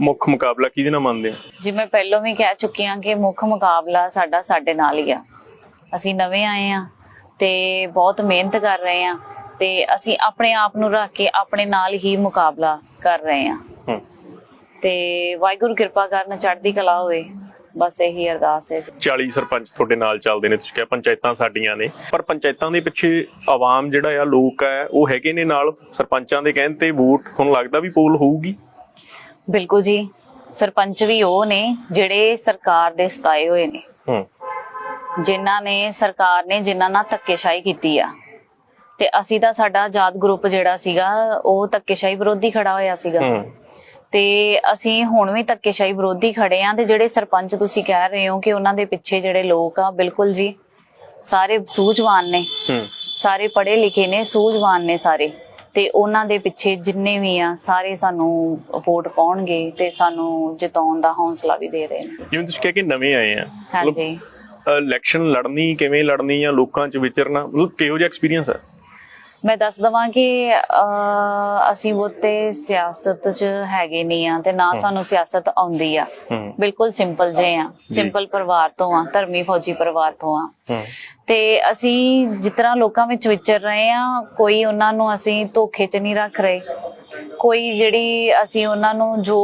ਮੁੱਖ ਮੁਕਾਬਲਾ ਕਿਹਦੇ ਨਾਲ ਮੰਨਦੇ ਆ ਜਿਵੇਂ ਪਹਿਲਾਂ ਵੀ ਕਹਿ ਚੁੱਕੀ ਹਾਂ ਕਿ ਮੁੱਖ ਮੁਕਾਬਲਾ ਸਾਡਾ ਸਾਡੇ ਨਾਲ ਹੀ ਆ। ਅਸੀਂ ਨਵੇਂ ਆਏ ਆ ਤੇ ਬਹੁਤ ਮਿਹਨਤ ਕਰ ਰਹੇ ਆ ਤੇ ਅਸੀਂ ਆਪਣੇ ਆਪ ਨੂੰ ਰੱਖ ਕੇ ਆਪਣੇ ਨਾਲ ਹੀ ਮੁਕਾਬਲਾ ਕਰ ਰਹੇ ਆ ਹੂੰ। ਤੇ ਵਾਹਿਗੁਰੂ ਕਿਰਪਾ ਕਰਨ ਚੜ੍ਹਦੀ ਕਲਾ ਹੋਵੇ। ਬਸ ਇਹੀ ਅਰਦਾਸ ਹੈ। 40 ਸਰਪੰਚ ਤੁਹਾਡੇ ਨਾਲ ਚੱਲਦੇ ਨੇ ਤੁਸੀਂ ਕਿਹਾ ਪੰਚਾਇਤਾਂ ਸਾਡੀਆਂ ਨੇ। ਪਰ ਪੰਚਾਇਤਾਂ ਦੇ ਪਿੱਛੇ ਆਵਾਮ ਜਿਹੜਾ ਆ ਲੋਕ ਹੈ ਉਹ ਹੈਗੇ ਨੇ ਨਾਲ। ਸਰਪੰਚਾਂ ਦੇ ਕਹਿਣ ਤੇ ਵੋਟ ਤੁਹਾਨੂੰ ਲੱਗਦਾ ਵੀ ਪੋਲ ਹੋਊਗੀ। ਬਿਲਕੁਲ ਜੀ ਸਰਪੰਚ ਵੀ ਉਹ ਨੇ ਜਿਹੜੇ ਸਰਕਾਰ ਦੇ ਸਤਾਏ ਹੋਏ ਨੇ। ਹੂੰ। ਜਿਨ੍ਹਾਂ ਨੇ ਸਰਕਾਰ ਨੇ ਜਿਨ੍ਹਾਂ ਨਾਲ ਧੱਕੇਸ਼ਾਹੀ ਕੀਤੀ ਆ। ਤੇ ਅਸੀਂ ਤਾਂ ਸਾਡਾ ਆਜ਼ਾਦ ਗਰੁੱਪ ਜਿਹੜਾ ਸੀਗਾ ਉਹ ਧੱਕੇਸ਼ਾਹੀ ਵਿਰੋਧੀ ਖੜਾ ਹੋਇਆ ਸੀਗਾ। ਹੂੰ। ਤੇ ਅਸੀਂ ਹੁਣ ਵੀ ਧੱਕੇਸ਼ਾਹੀ ਵਿਰੋਧੀ ਖੜੇ ਆਂ ਤੇ ਜਿਹੜੇ ਸਰਪੰਚ ਤੁਸੀਂ ਕਹਿ ਰਹੇ ਹੋ ਕਿ ਉਹਨਾਂ ਦੇ ਪਿੱਛੇ ਜਿਹੜੇ ਲੋਕ ਆ ਬਿਲਕੁਲ ਜੀ ਸਾਰੇ ਸੂਝਵਾਨ ਨੇ। ਹੂੰ। ਸਾਰੇ ਪੜ੍ਹੇ ਲਿਖੇ ਨੇ ਸੂਝਵਾਨ ਨੇ ਸਾਰੇ। ਤੇ ਉਹਨਾਂ ਦੇ ਪਿੱਛੇ ਜਿੰਨੇ ਵੀ ਆ ਸਾਰੇ ਸਾਨੂੰ ਵੋਟ ਪਾਉਣਗੇ ਤੇ ਸਾਨੂੰ ਜਿਤਾਉਣ ਦਾ ਹੌਸਲਾ ਵੀ ਦੇ ਰਹੇ ਨੇ। ਜਿਵੇਂ ਤੁਸੀਂ ਕਿਹਾ ਕਿ ਨਵੇਂ ਆਏ ਆ। ਹਾਂਜੀ। ਇਲੈਕਸ਼ਨ ਲੜਨੀ ਕਿਵੇਂ ਲੜਨੀ ਜਾਂ ਲੋਕਾਂ 'ਚ ਵਿਚਰਨਾ ਮਤਲਬ ਕਿਹੋ ਜਿਹਾ ਐਕਸਪੀਰੀਅੰਸ ਹੈ ਮੈਂ ਦੱਸ ਦਵਾਂ ਕਿ ਅਸੀਂ ਬਹੁਤੇ ਸਿਆਸਤ 'ਚ ਹੈਗੇ ਨਹੀਂ ਆ ਤੇ ਨਾ ਸਾਨੂੰ ਸਿਆਸਤ ਆਉਂਦੀ ਆ। ਬਿਲਕੁਲ ਸਿੰਪਲ ਜੇ ਆ। ਸਿੰਪਲ ਪਰਿਵਾਰ ਤੋਂ ਆ ਧਰਮੀ ਫੌਜੀ ਪਰਿਵਾਰ ਤੋਂ ਆ। ਤੇ ਅਸੀਂ ਜਿਸ ਤਰ੍ਹਾਂ ਲੋਕਾਂ ਵਿੱਚ ਵਿਚਰ ਰਹੇ ਆ ਕੋਈ ਉਹਨਾਂ ਨੂੰ ਅਸੀਂ ਧੋਖੇ 'ਚ ਨਹੀਂ ਰੱਖ ਰਹੇ। ਕੋਈ ਜਿਹੜੀ ਅਸੀਂ ਉਹਨਾਂ ਨੂੰ ਜੋ